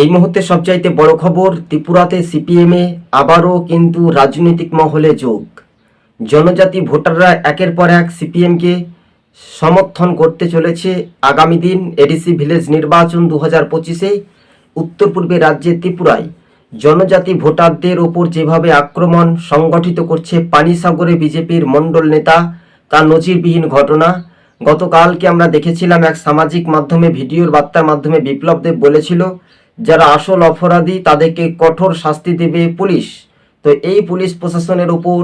এই মুহূর্তে সবচাইতে বড় খবর, ত্রিপুরাতে সিপিএমে আবারও কিন্তু রাজনৈতিক মহলে যোগ। জনজাতি ভোটাররা একের পর এক সিপিএমকে সমর্থন করতে চলেছে। আগামী দিন এডিসি ভিলেজ নির্বাচন দু হাজার পঁচিশে উত্তর পূর্বে রাজ্যে ত্রিপুরায় জনজাতি ভোটারদের ওপর যেভাবে আক্রমণ সংগঠিত করছে পানিসাগরে বিজেপির মণ্ডল নেতা, তা নজিরবিহীন ঘটনা। গতকালকে আমরা দেখেছিলাম এক সামাজিক মাধ্যমে, ভিডিওর বার্তার মাধ্যমে বিপ্লব দেব বলেছিল যারা আসল অপরাধী, তাদেরকে কঠোর শাস্তি দেবে পুলিশ। তো এই পুলিশ প্রশাসনের উপর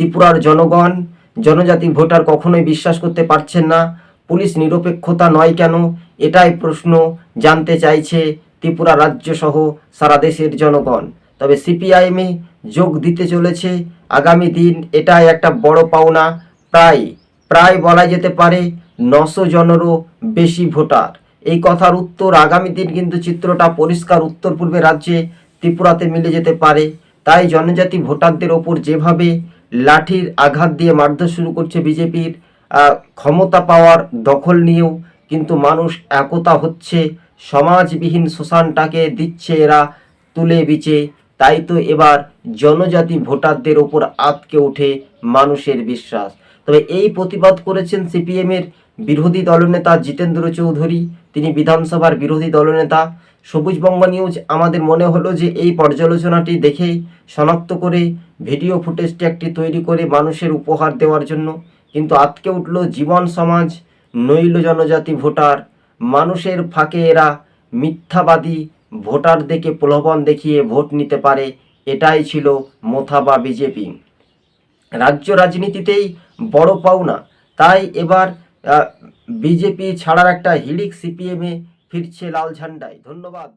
ত্রিপুরার জনগণ, জনজাতি ভোটার কখনোই বিশ্বাস করতে পারছেন না। পুলিশ নিরপেক্ষতা নয় কেন? এটাই প্রশ্ন জানতে চাইছে ত্রিপুরা রাজ্য সহ সারা দেশের জনগণ। তবে সিপিআইএমে যোগ দিতে চলেছে। আগামী দিন এটাই একটা বড় পাওনা। প্রায় প্রায় বলা যেতে পারে নশো জনেরও বেশি ভোটার। এই কথার উত্তর আগামী দিন কিন্তু চিত্রটা পরিষ্কার উত্তর পূর্বে রাজ্যে ত্রিপুরাতে মিলে যেতে পারে। তাই জনজাতি ভোটারদের ওপর যেভাবে লাঠির আঘাত দিয়ে মারধর শুরু করছে বিজেপির ক্ষমতা পাওয়ার দখল নিয়েও কিন্তু মানুষ একতা হচ্ছে। সমাজবিহীন শোষণটাকে দিচ্ছে এরা তুলে বিচে। তাই তো এবার জনজাতি ভোটারদের ওপর আতকে ওঠে মানুষের বিশ্বাস। তবে এই প্রতিবাদ করেছেন সিপিএমের বিরোধী দলনেতা জিতেন্দ্র চৌধুরী। তিনি বিধানসভার বিরোধী দলনেতা। সবুজবঙ্গ নিউজ, আমাদের মনে হলো যে এই পর্যালোচনাটি দেখে শনাক্ত করে ভিডিও ফুটেজটি একটি তৈরি করে মানুষের উপহার দেওয়ার জন্য। কিন্তু আতকে উঠল জীবন, সমাজ নৈল জনজাতি ভোটার। মানুষের ফাঁকে এরা মিথ্যাবাদী ভোটারদেরকে প্রলোভন দেখিয়ে ভোট নিতে পারে, এটাই ছিল মোথাবা বিজেপি। রাজ্য রাজনীতিতেই বড় পাওনা। তাই এবার বিজেপি ছাড়ার একটা হিড়িক সিপিএমে ফিরছে লাল ঝান্ডায়। ধন্যবাদ।